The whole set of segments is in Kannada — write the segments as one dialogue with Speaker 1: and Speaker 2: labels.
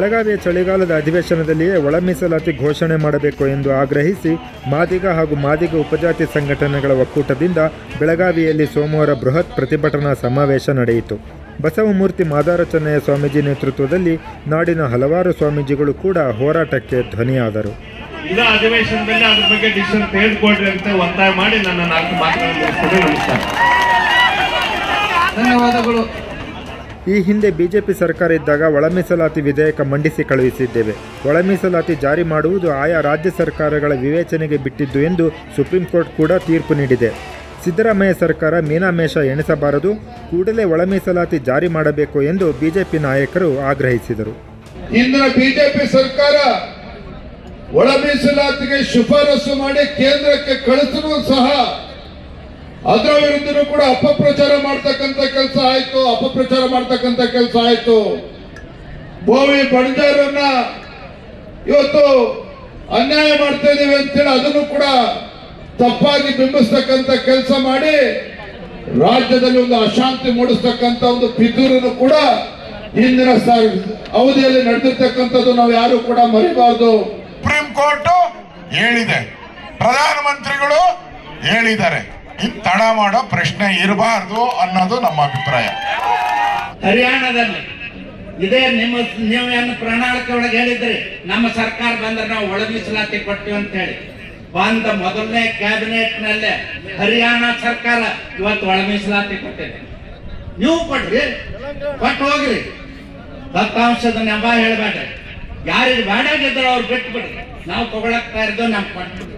Speaker 1: ಬೆಳಗಾವಿಯ ಚಳಿಗಾಲದ ಅಧಿವೇಶನದಲ್ಲಿಯೇ ಒಳ ಮೀಸಲಾತಿ ಘೋಷಣೆ ಮಾಡಬೇಕು ಎಂದು ಆಗ್ರಹಿಸಿ ಮಾದಿಗ ಹಾಗೂ ಮಾದಿಗ ಉಪಜಾತಿ ಸಂಘಟನೆಗಳ ಒಕ್ಕೂಟದಿಂದ ಬೆಳಗಾವಿಯಲ್ಲಿ ಸೋಮವಾರ ಬೃಹತ್ ಪ್ರತಿಭಟನಾ ಸಮಾವೇಶ ನಡೆಯಿತು. ಬಸವಮೂರ್ತಿ ಮಾದಾರಚನ್ನಯ್ಯ ಸ್ವಾಮೀಜಿ ನೇತೃತ್ವದಲ್ಲಿ ನಾಡಿನ ಹಲವಾರು ಸ್ವಾಮೀಜಿಗಳು ಕೂಡ ಹೋರಾಟಕ್ಕೆ ಧ್ವನಿಯಾದರು.
Speaker 2: ಇದ ಅಧಿವೇಶನದಲ್ಲಿ ಅದ್ರ ಬಗ್ಗೆ ಡಿಸಿಷನ್ ತೆಗೆದುಕೊಡ್ರಿ ಅಂತ ಒತ್ತಾಯ ಮಾಡಿ ನನ್ನ ನಾಲ್ಕು ಮಾತುಗಳನ್ನು ಮುಗಿಸ್ತೇನೆ ನಮಸ್ಕಾರ.
Speaker 3: ಧನ್ಯವಾದಗಳು.
Speaker 1: ಈ ಹಿಂದೆ ಬಿಜೆಪಿ ಸರ್ಕಾರ ಇದ್ದಾಗ ಒಳ ಮೀಸಲಾತಿ ವಿಧೇಯಕ ಮಂಡಿಸಿ ಕಳುಹಿಸಿದ್ದೇವೆ. ಒಳ ಮೀಸಲಾತಿ ಜಾರಿ ಮಾಡುವುದು ಆಯಾ ರಾಜ್ಯ ಸರ್ಕಾರಗಳ ವಿವೇಚನೆಗೆ ಬಿಟ್ಟಿದ್ದು ಎಂದು ಸುಪ್ರೀಂ ಕೋರ್ಟ್ ಕೂಡ ತೀರ್ಪು ನೀಡಿದೆ. ಸಿದ್ದರಾಮಯ್ಯ ಸರ್ಕಾರ ಮೀನಾಮೇಷ ಎಣಿಸಬಾರದು, ಕೂಡಲೇ ಒಳ ಮೀಸಲಾತಿ ಜಾರಿ ಮಾಡಬೇಕು ಎಂದು ಬಿಜೆಪಿ ನಾಯಕರು ಆಗ್ರಹಿಸಿದರು.
Speaker 4: ಇಂದಿನ ಬಿಜೆಪಿ ಸರ್ಕಾರ ಒಳ ಮೀಸಲಾತಿಗೆ ಶಿಫಾರಸು ಮಾಡಿ ಕೇಂದ್ರಕ್ಕೆ ಕಳಿಸಲು ಸಹ ಅದರ ವಿರುದ್ಧನೂ ಕೂಡ ಅಪಪ್ರಚಾರ ಮಾಡ್ತಕ್ಕಂಥ ಕೆಲಸ ಆಯ್ತು, ಅಪಪ್ರಚಾರ ಮಾಡ್ತಕ್ಕಂಥ ಕೆಲಸ ಆಯ್ತು. ಭೂಮಿ ಬಣಜಾರನ್ನ ಇವತ್ತು ಅನ್ಯಾಯ ಮಾಡ್ತಾ ಇದೀವಿ ಅಂತೇಳಿ ಅದನ್ನು ಕೂಡ ತಪ್ಪಾಗಿ ಬಿಂಬಿಸ್ತಕ್ಕಂಥ ಕೆಲಸ ಮಾಡಿ ರಾಜ್ಯದಲ್ಲಿ ಒಂದು ಅಶಾಂತಿ ಮೂಡಿಸ್ತಕ್ಕಂಥ ಒಂದು ಪಿತೂರನ್ನು ಕೂಡ ಹಿಂದಿನ ಅವಧಿಯಲ್ಲಿ ನಡೆದಿರ್ತಕ್ಕಂಥದ್ದು ನಾವು ಯಾರು ಕೂಡ ಮರಿಬಾರ್ದು.
Speaker 5: ಸುಪ್ರೀಂ ಕೋರ್ಟ್ ಹೇಳಿದೆ. ಪ್ರಧಾನಮಂತ್ರಿಗಳು ಹೇಳಿದ್ದಾರೆ. ತಡ ಮಾಡೋ ಪ್ರಶ್ನೆ ಇರಬಾರ್ದು ಅನ್ನೋದು ನಮ್ಮ ಅಭಿಪ್ರಾಯ.
Speaker 6: ಹರಿಯಾಣದಲ್ಲಿ ಇದೇ ನಿಮ್ಮ ನೀವೇನು ಪ್ರಣಾಳಿಕೆ ಒಳಗೆ ಹೇಳಿದ್ರಿ, ನಮ್ಮ ಸರ್ಕಾರ ಬಂದ್ರೆ ನಾವು ಒಳ ಮೀಸಲಾತಿ ಅಂತ ಹೇಳಿ. ಬಂದ ಮೊದಲನೇ ಕ್ಯಾಬಿನೆಟ್ ನಲ್ಲೇ ಹರಿಯಾಣ ಸರ್ಕಾರ ಇವತ್ತು ಒಳ ಮೀಸಲಾತಿ ಕೊಟ್ಟಿದೆ. ನೀವು ಕೊಡ್ರಿ, ಕೊಟ್ಟು ಹೋಗ್ರಿ. ದತ್ತಾಂಶದ ನೆಂಬ ಹೇಳ್ಬೇಡ್ರಿ. ಯಾರಿಗೆ ಬೇಡಾಗಿದ್ರು ಅವ್ರು ಬಿಟ್ಟು ಬಿಡ್ರಿ ನಾವು ತಗೊಳಕ್ತಾ ಇರೋದು ನಾವು ಕೊಟ್ಬಿಡ್ರಿ.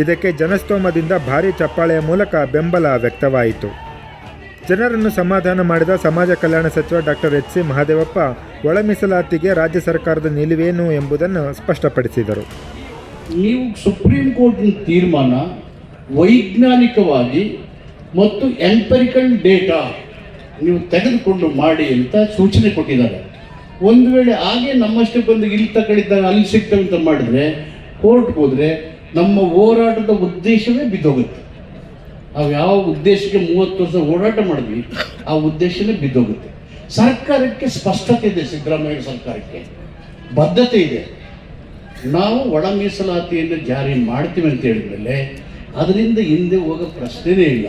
Speaker 1: ಇದಕ್ಕೆ ಜನಸ್ತೋಮದಿಂದ ಭಾರೀ ಚಪ್ಪಾಳೆಯ ಮೂಲಕ ಬೆಂಬಲ ವ್ಯಕ್ತವಾಯಿತು. ಜನರನ್ನು ಸಮಾಧಾನ ಮಾಡಿದ ಸಮಾಜ ಕಲ್ಯಾಣ ಸಚಿವ ಡಾಕ್ಟರ್ ಎಚ್ ಸಿ ಮಹಾದೇವಪ್ಪ, ಒಳ ಮೀಸಲಾತಿಗೆ ರಾಜ್ಯ ಸರ್ಕಾರದ ನಿಲುವೇನು ಎಂಬುದನ್ನು ಸ್ಪಷ್ಟಪಡಿಸಿದರು.
Speaker 3: ನೀವು ಸುಪ್ರೀಂ ಕೋರ್ಟ್ ತೀರ್ಮಾನ ವೈಜ್ಞಾನಿಕವಾಗಿ ಮತ್ತು ಎಂಪರಿಕಲ್ ಡೇಟಾ ನೀವು ತೆಗೆದುಕೊಂಡು ಮಾಡಿ ಅಂತ ಸೂಚನೆ ಕೊಟ್ಟಿದ್ದಾರೆ. ಒಂದು ವೇಳೆ ಹಾಗೆ ನಮ್ಮಷ್ಟು ಬಂದು ಇಲ್ಲಿ ತಗೊಂಡಿದ್ದಾಗ ಅಲ್ಲಿ ಸಿಗ್ತವೆ ಮಾಡಿದ್ರೆ, ಕೋರ್ಟ್ಗೆ ಹೋದರೆ ನಮ್ಮ ಹೋರಾಟದ ಉದ್ದೇಶವೇ ಬಿದ್ದೋಗುತ್ತೆ. ನಾವು ಯಾವ ಉದ್ದೇಶಕ್ಕೆ ಮೂವತ್ತು ವರ್ಷ ಹೋರಾಟ ಮಾಡಿದ್ವಿ, ಆ ಉದ್ದೇಶನೇ ಬಿದ್ದೋಗುತ್ತೆ. ಸರ್ಕಾರಕ್ಕೆ ಸ್ಪಷ್ಟತೆ ಇದೆ, ಸಿದ್ದರಾಮಯ್ಯ ಸರ್ಕಾರಕ್ಕೆ. ಬದ್ಧತೆ ಇದೆ. ನಾವು ಒಳ ಮೀಸಲಾತಿಯನ್ನು ಜಾರಿ ಮಾಡ್ತೀವಿ ಅಂತ ಹೇಳಿದ್ಮೇಲೆ ಅದರಿಂದ ಹಿಂದೆ ಹೋಗೋ ಪ್ರಶ್ನೆನೇ ಇಲ್ಲ.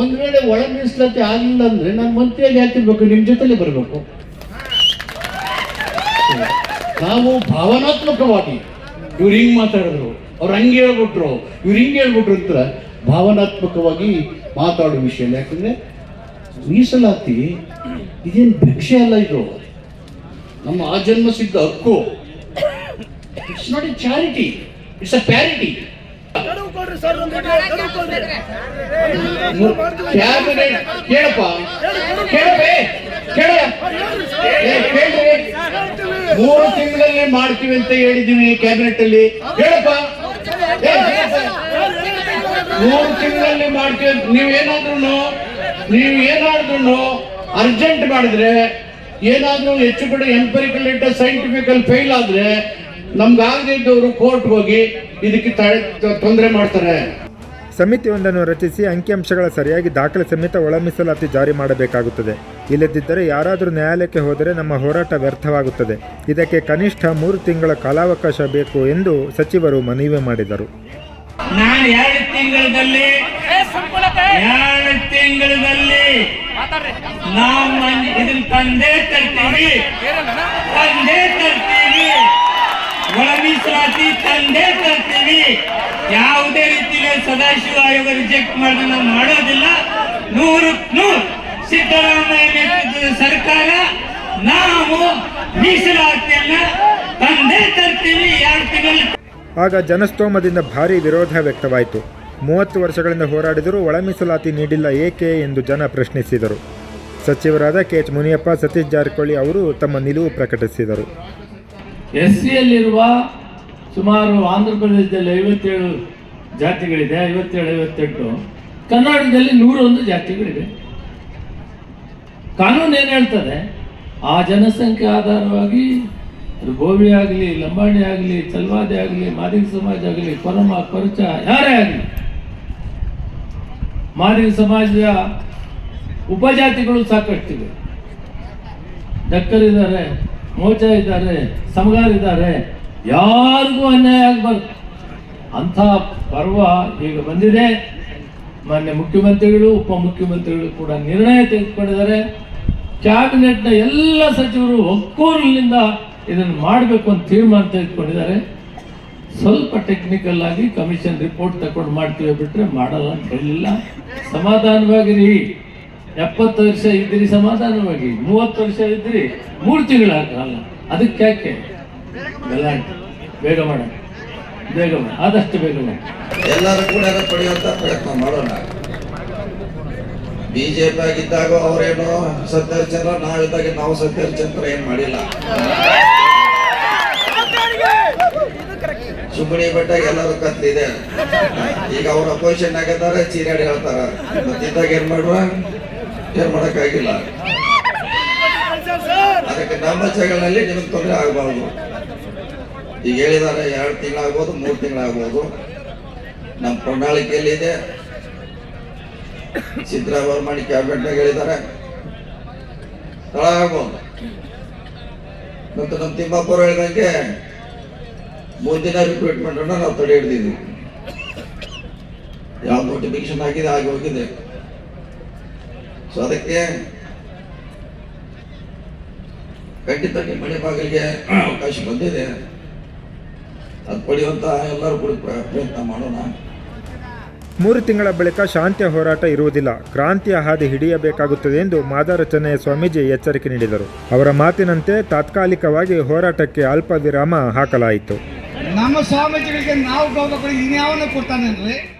Speaker 3: ಒಂದು ವೇಳೆ ಒಳ ಮೀಸಲಾತಿ ಆಗಲಿಲ್ಲ ಅಂದರೆ ನಾನು ಮಂತ್ರಿಯಾಗಿ ಹಾಕಿರ್ಬೇಕು ನಿಮ್ಮ ಜೊತೆಲೇ ಬರಬೇಕು. ನಾವು ಭಾವನಾತ್ಮಕವಾಗಿ ಇವ್ರು ಹಿಂಗೆ ಮಾತಾಡಿದ್ರು. ಅವ್ರು ಹಂಗೆ ಹೇಳ್ಬಿಟ್ರು. ಇವ್ರು ಹಿಂಗೆ ಹೇಳ್ಬಿಟ್ರು ಅಂತ ಭಾವನಾತ್ಮಕವಾಗಿ ಮಾತಾಡೋ ವಿಷಯ ಯಾಕಂದ್ರೆ ಮೀಸಲಾತಿ ಇದೇನು ಭಿಕ್ಷೆ ಅಲ್ಲ ಇದು. ನಮ್ಮ ಆಜನ್ಮ ಸಿದ್ಧ ಹಕ್ಕು. It's not a charity it's a parity ಕೇಳಪ್ಪ. ಕೇಳಪ್ಪೇ. ಕೇಳ. ಮೂರು ತಿಂಗಳಲ್ಲಿ ಮಾಡ್ತೀವಿ ಅಂತ ಹೇಳಿದೀವಿ ಕ್ಯಾಬಿನೆಟ್ ಅಲ್ಲಿ. ಹೇಳಪ್ಪ. ಮೂರು ತಿಂಗಳಲ್ಲಿ ಮಾಡ್ತೀವಿ ನೀವು ನೀವೇನಾದ್ರೂ ನೀವು ಏನಾದ್ರೂ ಅರ್ಜೆಂಟ್ ಮಾಡಿದ್ರೆ, ಏನಾದ್ರೂ ಹೆಚ್ಚು ಕಡೆ ಎಂಪರಿಕಲ್ ಇಟ್ಟ ಸೈಂಟಿಫಿಕಲ್ ಫೇಲ್ ಆದ್ರೆ ನಮ್ಗಾಗದಿದ್ದವರು ಕೋರ್ಟ್ ಹೋಗಿ ಇದಕ್ಕೆ ತೊಂದರೆ ಮಾಡ್ತಾರೆ.
Speaker 1: ಸಮಿತಿಯೊಂದನ್ನು ರಚಿಸಿ ಅಂಕಿಅಂಶಗಳ ಸರಿಯಾಗಿ ದಾಖಲೆ ಸಮೇತ ಒಳ ಮೀಸಲಾತಿ ಜಾರಿ ಮಾಡಬೇಕಾಗುತ್ತದೆ. ಇಲ್ಲದಿದ್ದರೆ ಯಾರಾದರೂ ನ್ಯಾಯಾಲಯಕ್ಕೆ ಹೋದರೆ ನಮ್ಮ ಹೋರಾಟ ವ್ಯರ್ಥವಾಗುತ್ತದೆ. ಇದಕ್ಕೆ ಕನಿಷ್ಠ ಮೂರು ತಿಂಗಳ ಕಾಲಾವಕಾಶ ಬೇಕು ಎಂದು ಸಚಿವರು ಮನವಿ ಮಾಡಿದರು.
Speaker 6: ಯಾವುದೇ ಸದಾಶಿವ ಆಯೋಗ ರಿಜೆಕ್ಟ್ ಮಾಡಿದ್ರೆ ನಾವು ಮಾಡೋದಿಲ್ಲ. ನೂರು ನೂರು. ಸಿದ್ದರಾಮಯ್ಯ ನೇತೃತ್ವದ ಸರ್ಕಾರ ನಾವು ಮೀಸಲಾತಿಯನ್ನ ತಂದೆ ತರ್ತೀವಿ ಎರಡು ತಿಂಗಳು
Speaker 1: ಆಗ ಜನಸ್ತೋಮದಿಂದ ಭಾರೀ ವಿರೋಧ ವ್ಯಕ್ತವಾಯಿತು. ಮೂವತ್ತು ವರ್ಷಗಳಿಂದ ಹೋರಾಡಿದರೂ ಒಳ ಮೀಸಲಾತಿ ನೀಡಿಲ್ಲ ಏಕೆ ಎಂದು ಜನ ಪ್ರಶ್ನಿಸಿದರು. ಸಚಿವರಾದ ಕೆ ಎಚ್ ಮುನಿಯಪ್ಪ ಸತೀಶ್ ಜಾರಕಿಹೊಳಿ ಅವರು ತಮ್ಮ ನಿಲುವು ಪ್ರಕಟಿಸಿದರು.
Speaker 7: ಎಸ್ ಸಿಯಲ್ಲಿರುವ ಸುಮಾರು ಆಂಧ್ರ ಪ್ರದೇಶದಲ್ಲಿ ಐವತ್ತೇಳು ಜಾತಿಗಳಿದೆ ಐವತ್ತೇಳು ಐವತ್ತೆಂಟು. ಕನ್ನಡದಲ್ಲಿ ನೂರೊಂದು ಜಾತಿಗಳಿವೆ. ಕಾನೂನು ಏನು ಹೇಳ್ತದೆ? ಆ ಜನಸಂಖ್ಯೆ ಆಧಾರವಾಗಿ ಅದು ಗೋವಿ ಆಗಲಿ, ಲಂಬಾಣಿ ಆಗಲಿ, ಚಲ್ವಾದಿ ಆಗಲಿ, ಮಾದಿಗ ಸಮಾಜ ಆಗಲಿ, ಪರಮ ಕೊರಚ ಯಾರೇ ಆಗಲಿ. ಮಾದಿಗ ಸಮಾಜದ ಉಪಜಾತಿಗಳು ಸಾಕಷ್ಟಿವೆ. ಡಕ್ಕರಿದ್ದಾರೆ ಮೋಚ ಇದ್ದಾರೆ ಸಮಗಾರಿದ್ದಾರೆ, ಯಾರಿಗೂ ಅನ್ಯಾಯ ಆಗಬಾರ್ದು. ಅಂಥ ಪರ್ವ ಈಗ ಬಂದಿದೆ. ಮಾನ್ಯ ಮುಖ್ಯಮಂತ್ರಿಗಳು ಉಪ ಮುಖ್ಯಮಂತ್ರಿಗಳು ಕೂಡ ನಿರ್ಣಯ ತೆಗೆದುಕೊಂಡಿದ್ದಾರೆ. ಕ್ಯಾಬಿನೆಟ್ನ ಎಲ್ಲ ಸಚಿವರು ಒಕ್ಕೂರಿನಿಂದ ಇದನ್ನು ಮಾಡಬೇಕು ಅಂತ ತೀರ್ಮಾನ ತೆಗೆದುಕೊಂಡಿದ್ದಾರೆ. ಸ್ವಲ್ಪ ಟೆಕ್ನಿಕಲ್ ಆಗಿ ಕಮಿಷನ್ ರಿಪೋರ್ಟ್ ತಗೊಂಡು ಮಾಡ್ತೀವಿ ಬಿಟ್ರೆ ಮಾಡಲ್ಲ ಅಂತ ಹೇಳಿಲ್ಲ. ಸಮಾಧಾನವಾಗಿರಿ. ಎಪ್ಪತ್ತು ವರ್ಷ ಇದ್ರಿ ಸಮಾಧಾನವಾಗಿ ಮೂವತ್ತು ವರ್ಷ ಇದ್ರಿ ಮೂರು ತಿಂಗಳಾಗಲ್ಲ. ಅದಕ್ಕೆ ಯಾಕೆ? ಗಲಾಟೆ. ಬೇಗ ಮಾಡ ಬೇಗ ಮಾಡ ಆದಷ್ಟು ಬೇಗ
Speaker 8: ಎಲ್ಲರೂ ಕೂಡ ಪಡೆಯುವಂತ ಪ್ರಯತ್ನ ಮಾಡೋಣ. ಬಿಜೆಪಿ ಆಗಿದ್ದಾಗ ಅವರೇನು ಸತ್ಯಹರಿಚಂದ್ರ ನಾವಿದ್ದಾಗ ನಾವು ಸತ್ಯಹರಿಚಂದ್ರ ಏನ್ ಮಾಡಿಲ್ಲ. ಸುಮ್ಮನೆ ಬೆಟ್ಟಾಗ ಎಲ್ಲರೂ ಕತ್ತಿದೆ. ಈಗ ಅವ್ರ ಅಪೋಸಿಷನ್ ಆಗಿದ್ದಾರೆ ಚೀರಾಡಿ ಹೇಳ್ತಾರ. ಮತ್ತಿದ್ದಾಗ ಏನ್ ಮಾಡುವ? ಏನ್ ಮಾಡಕ್ಕಾಗಿಲ್ಲ. ಅದಕ್ಕೆ ನಮ್ಮ ಜಗಳಲ್ಲಿ ನಿಮ್ಗೆ ತೊಂದರೆ ಆಗಬಾರ್ದು. ಈಗ ಹೇಳಿದ್ದಾರೆ, ಎರಡು ತಿಂಗಳಾಗ್ಬೋದು, ಮೂರು ತಿಂಗಳಾಗ್ಬೋದು. ನಮ್ಮ ಪ್ರಣಾಳಿಕೆಯಲ್ಲಿದೆ ಸಿದ್ದರಾಮಯ್ಯ ಮಾಡಿ ಕ್ಯಾಬಿನೆಟ್ನಾಗ ಹೇಳಿದ್ದಾರೆ. ಸ್ಥಳ ಆಗ್ಬೋದು ಮತ್ತು ನಮ್ಮ ತಿಮ್ಮಪ್ಪರು ಹೇಳಿದಂಗೆ ಮುಂದಿನ ರಿಕ್ರೂಟ್ಮೆಂಟ್ ಅನ್ನ ನಾವು ತಡೆ ಹಿಡಿದಿದ್ವಿ. ಯಾವ ನೋಟಿಫಿಕೇಶನ್ ಆಗಿದೆ, ಆಗಿ ಹೋಗಿದೆ. ಸೊ ಅದಕ್ಕೆ ಖಂಡಿತ ನಿಮ್ಮ ಮನೆ ಬಾಗಿಲಿಗೆ ಅವಕಾಶ ಬಂದಿದೆ. ಅದು ಪಡೆಯುವಂತ ಎಲ್ಲರೂ ಕೂಡ ಪ್ರ- ಪ್ರಯತ್ನ ಮಾಡೋಣ.
Speaker 1: ಮೂರು ತಿಂಗಳ ಬಳಿಕ ಶಾಂತಿಯ ಹೋರಾಟ ಇರುವುದಿಲ್ಲ. ಕ್ರಾಂತಿಯ ಹಾದಿ ಹಿಡಿಯಬೇಕಾಗುತ್ತದೆ ಎಂದು ಮಾದಾರ ಚೆನ್ನಯ್ಯ ಸ್ವಾಮೀಜಿ ಎಚ್ಚರಿಕೆ ನೀಡಿದರು. ಅವರ ಮಾತಿನಂತೆ ತಾತ್ಕಾಲಿಕವಾಗಿ ಹೋರಾಟಕ್ಕೆ ಅಲ್ಪ ವಿರಾಮ ಹಾಕಲಾಯಿತು.
Speaker 9: ನಮ್ಮ ಸ್ವಾಮೀಜಿಗಳಿಗೆ ನಾವು ಇನ್ಯಾವನ್ನ ಕೊಡ್ತಾನೇನ್ರಿ